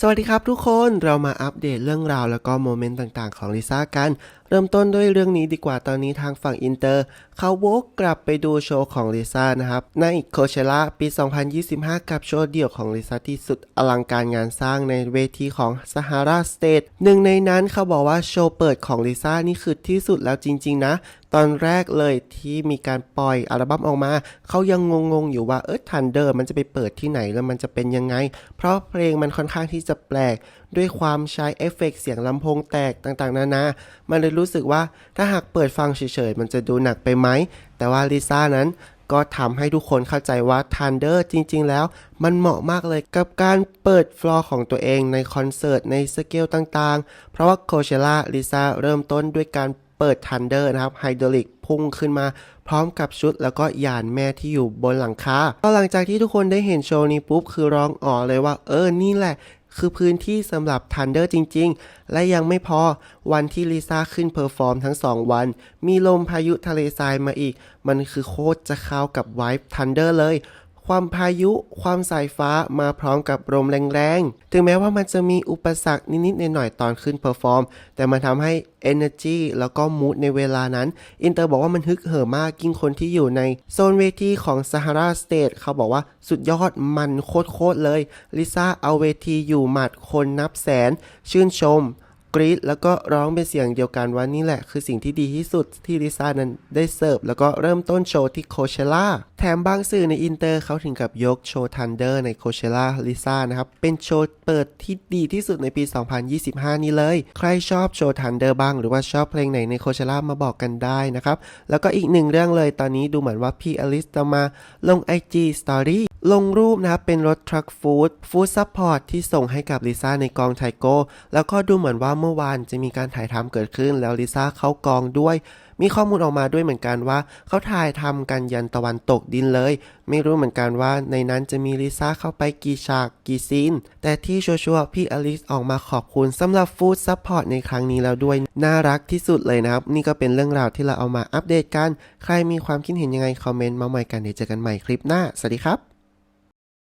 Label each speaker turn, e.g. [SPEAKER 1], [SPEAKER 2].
[SPEAKER 1] สวัสดีครับทุกคนเรามาอัปเดตเรื่องราวแล้วก็โมเมนต์ต่างๆ ของลิซ่ากันเริ่มต้นด้วยเรื่องนี้ดีกว่าตอนนี้ทางฝั่งอินเตอร์ เขาวกกลับไปดูโชว์ของลิซ่านะครับ ในโคเชล่าปี 2025 กับโชว์เดี่ยวของลิซ่าที่สุดอลังการงานสร้างในเวทีของซาฮาราสเตทหนึ่งในนั้นเขาบอกว่าโชว์เปิดของลิซ่านี่คือที่สุดแล้วจริง ๆ นะ ตอนแรกเลยที่มีการปล่อยอัลบั้มออกมา เขายังงงๆอยู่ว่าเออทันเดอร์มันจะไปเปิดที่ไหนแล้วมันจะเป็นยังไง เพราะเพลงมันค่อนข้างที่จะแปลก ด้วยความใช้เอฟเฟกต์เสียงลำโพงแตกต่างๆ นานามันเลยรู้สึกว่าถ้าหากเปิดฟังเฉยๆ มันจะดูหนักไปไหม แต่ว่าลิซ่านั้นก็ทำให้ทุกคนเข้าใจว่า Thunder จริงๆ แล้ว มันเหมาะมากเลยกับการเปิดฟลอร์ของตัวเองในคอนเสิร์ตในสเกลต่างๆ เพราะว่าโคเชล่าลิซ่าเริ่มต้นด้วยการเปิด Thunder นะครับไฮดรอลิกพุ่งขึ้นมาพร้อมกับชุดแล้วก็ยานแม่ที่อยู่บนหลังคาพอหลังจากที่ทุกคนได้เห็นโชว์นี้ปุ๊บคือร้องอ๋อเลยว่า เออ นี่แหละ คือพื้นที่สำหรับ Thunder จริง ๆ และยังไม่พอ วันที่ลิซ่าขึ้นเพอร์ฟอร์มทั้ง 2 วัน มีลมพายุทะเลทรายมาอีก มันคือโคตรจะเข้ากับไวฟ์ Thunder เลย ความพายุ ความสายฟ้ามาพร้อมกับลมแรงๆ ถึงแม้ว่ามันจะมีอุปสรรคนิดๆหน่อยๆตอนขึ้นเพอร์ฟอร์ม แต่มันทำให้ energy แล้วก็ mood ในเวลานั้น อินเตอร์บอกว่ามันฮึกเหิมมากยิ่งคนที่อยู่ในโซนเวทีของ Sahara State เขาบอกว่าสุดยอดมันโคตรๆเลยลิซ่าเอาเวทีอยู่หมัดคนนับแสน ชื่นชม กรี๊ดแล้วก็ร้องเป็นเสียงเดียวกันว่านี่แหละ คือสิ่งที่ดีที่สุดที่ลิซ่านั้นได้เสิร์ฟแล้วก็เริ่มต้นโชว์ที่โคเชล่าแถมบางสื่อในอินเตอร์เขาถึงกับยกโชว์ทันเดอร์ในโคเชล่าลิซ่านะครับ เป็นโชว์เปิดที่ดีที่สุดในปี 2025 นี้เลย ใครชอบโชว์ทันเดอร์บ้างหรือว่าชอบเพลงไหนในโคเชล่ามาบอกกันได้นะครับ แล้วก็อีกหนึ่งเรื่องเลยตอนนี้ดูเหมือนว่าพี่อลิสจะมาลง IG Story ลงรูปนะครับเป็นรถทรัคฟู้ดฟู้ดซัพพอร์ตที่ส่งให้กับลิซ่าในกองไทโก้แล้วก็ดูเหมือนว่าเมื่อวานจะมีการถ่ายทำเกิดขึ้น แล้วลิซ่าเข้ากองด้วย มีข้อมูลออกมาด้วยเหมือนกันว่า เขาถ่ายทำกันยันตะวันตกดินเลย ไม่รู้เหมือนกันว่าในนั้นจะมีลิซ่าเข้าไปกี่ฉากกี่ซีน แต่ที่ชัวร์ๆพี่อลิสออกมาขอบคุณสำหรับฟู้ดซัพพอร์ตในครั้งนี้แล้วด้วยน่ารักที่สุดเลยนะครับ นี่ก็เป็นเรื่องราวที่เราเอามาอัปเดตกัน ใครมีความคิดเห็นยังไงคอมเมนต์มาใหม่กันเดี๋ยวเจอกันใหม่คลิปหน้าสวัสดีครับ